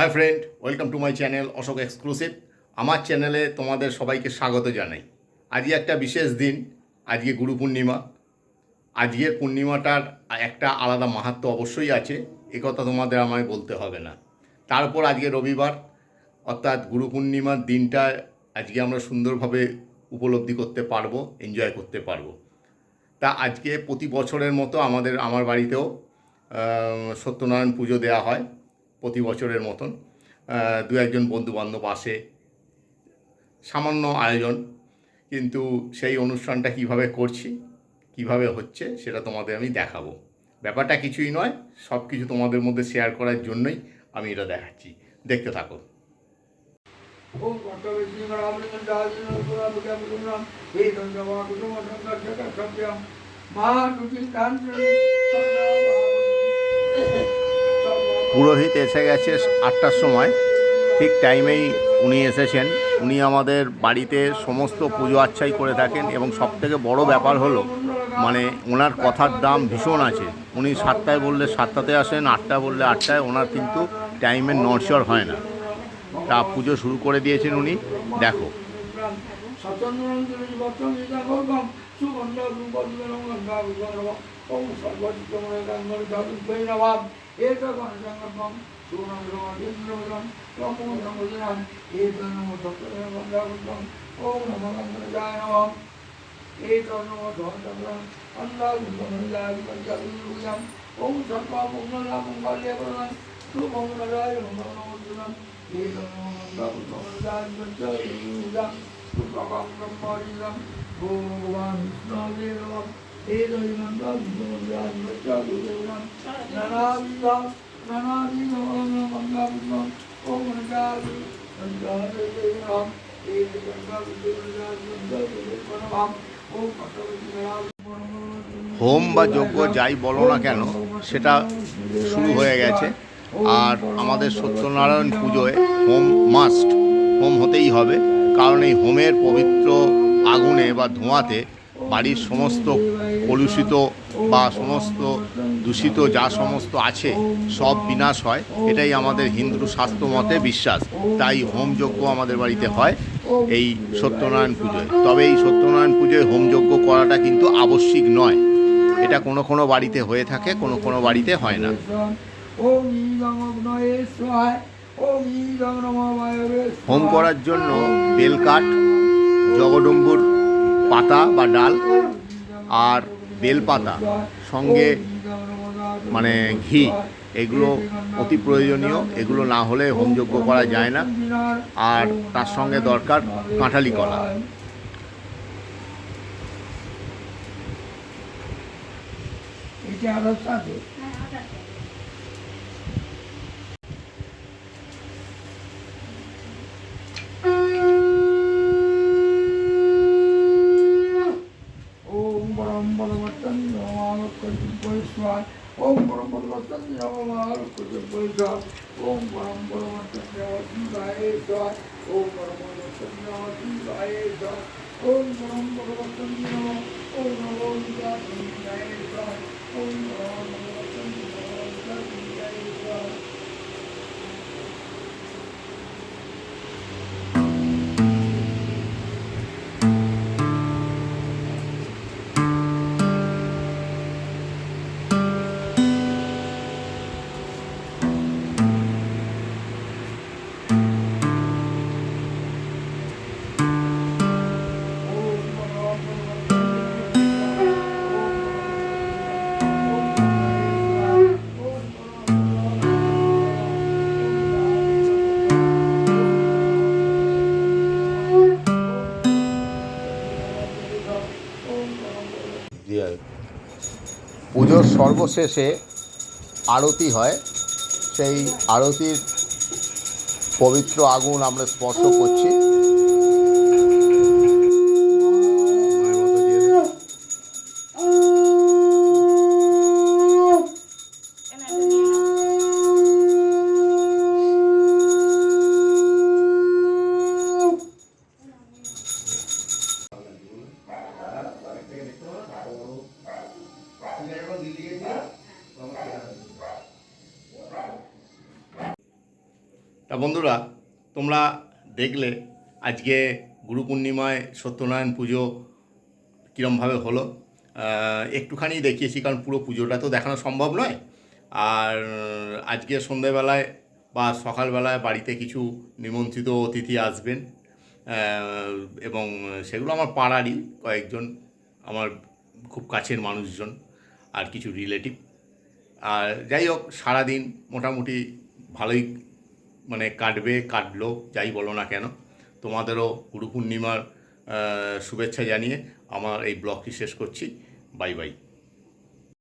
Hi friend welcome to my channel Ashok exclusive আমার চ্যানেলে তোমাদের সবাইকে স্বাগত জানাই। আজকে একটা বিশেষ দিন, আজকে গুরু পূর্ণিমা। আজকের পূর্ণিমাটার একটা আলাদা মাহাত্ম অবশ্যই আছে, এ কথা তোমাদের আমায় বলতে হবে না। তারপর আজকে রবিবার, অর্থাৎ গুরু পূর্ণিমার দিনটা আজকে আমরা সুন্দরভাবে উপলব্ধি করতে পারব এনজয় করতে পারব। তা আজকে প্রতি বছরের মতো আমাদের, আমার বাড়িতেও সত্যনারায়ণ পুজো দেওয়া হয়। প্রতি বছরের মতন দু একজন বন্ধুবান্ধব আসে, সামান্য আয়োজন, কিন্তু সেই অনুষ্ঠানটা কীভাবে করছি, কীভাবে হচ্ছে সেটা তোমাদের আমি দেখাবো। ব্যাপারটা কিছুই নয়, সব কিছু তোমাদের মধ্যে শেয়ার করার জন্যই আমি এটা দেখাচ্ছি। দেখতে থাকো। ओम পুরোহিত এসে গেছে আটটার সময় ঠিক টাইমেই উনি এসেছেন উনি আমাদের বাড়িতে সমস্ত পুজো আচ্ছাই করে থাকেন এবং সবথেকে বড় ব্যাপার হলো মানে ওনার কথার দাম ভীষণ আছে উনি সাতটায় বললে সাতটাতে আসেন আটটা বললে আটটায় ওনার কিন্তু টাইমের নড়চড় হয় না তা পুজো শুরু করে দিয়েছেন উনি দেখো সচন্দনঞ্জলি ওম সর্বচিত্তময় গঙ্গল ধাতু বৈরবাম এত গণসংগম সুনম রোগেন্দ্রম তমো নমোদিনাম এত নমো সত্যে গঙ্গা বিগরম ওম নমো গঙ্গায় নমঃ এত নমো আল্লাহ গুণমল্লাহ বিগরম ওম সর্বা মঙ্গলা মঙ্গলে প্রদান সুমঙ্গলায় মঙ্গলমুদ্রাম এত নমো গঙ্গা বিগরম বিগরম ব্রহ্মরিদম ভগবান বিষ্ণুদেবম এদৈনন্দম হোম বা যজ্ঞ যাই বলো না কেন, সেটা শুরু হয়ে গেছে। আর আমাদের সত্যনারায়ণ পুজোয় হোম মাস্ট হোম হতেই হবে। কারণ এই হোমের পবিত্র আগুনে বা ধোঁয়াতে বাড়ির সমস্ত কলুষিত বা সমস্ত দূষিত যা সমস্ত আছে, সব বিনাশ হয়। এটাই আমাদের হিন্দু শাস্ত্র মতে বিশ্বাস। তাই হোম যজ্ঞ আমাদের বাড়িতে হয় এই সত্যনারায়ণ পুজোয়। তবে এই সত্যনারায়ণ পুজোয় হোম যজ্ঞ করাটা কিন্তু আবশ্যিক নয়। এটা কোনো কোনো বাড়িতে হয়ে থাকে, কোনো কোনো বাড়িতে হয় না। হোম করার জন্য বেলকাঠ জগডম্বুর পাতা বা ডাল আর বেলপাতা সঙ্গে মানে ঘি এগুলো অতি প্রয়োজনীয় এগুলো না হলে হোমযজ্ঞ করা যায় না। আর তার সঙ্গে দরকার কাঁঠালি কলা। এটা আরও সাথে ওম পরম পরবর্তন নমালক্ষ্মায় ওম পরম পরবর্তন ওম পরম পরবর্তন ওম পরম পরবর্তন ওম পরম পরবর্তন ওম নমো ওম পরম পরবর্তন পুজোর সর্বশেষে আরতি হয়। সেই আরতির পবিত্র আগুন আমরা স্পর্শ করছি। তা বন্ধুরা, তোমরা দেখলে আজকে গুরু পূর্ণিমায় সত্যনারায়ণ পুজো কীরমভাবে হলো। একটুখানি দেখিয়েছি, কারণ পুরো পুজোটা তো দেখানো সম্ভব নয়। আর আজকে সন্ধেবেলায় বা সকালবেলায় বাড়িতে কিছু নিমন্ত্রিত অতিথি আসবেন। এবং সেগুলো আমার পাড়ারই কয়েকজন, আমার খুব কাছের মানুষজন আর কিছু রিলেটিভ আর যাই হোক, সারাদিন মোটামুটি ভালোই মানে কাটবে, কাটলো, যাই বলো না কেন। তোমাদেরও গুরু পূর্ণিমার শুভেচ্ছা জানিয়ে আমার এই ব্লগটি শেষ করছি। Bye bye.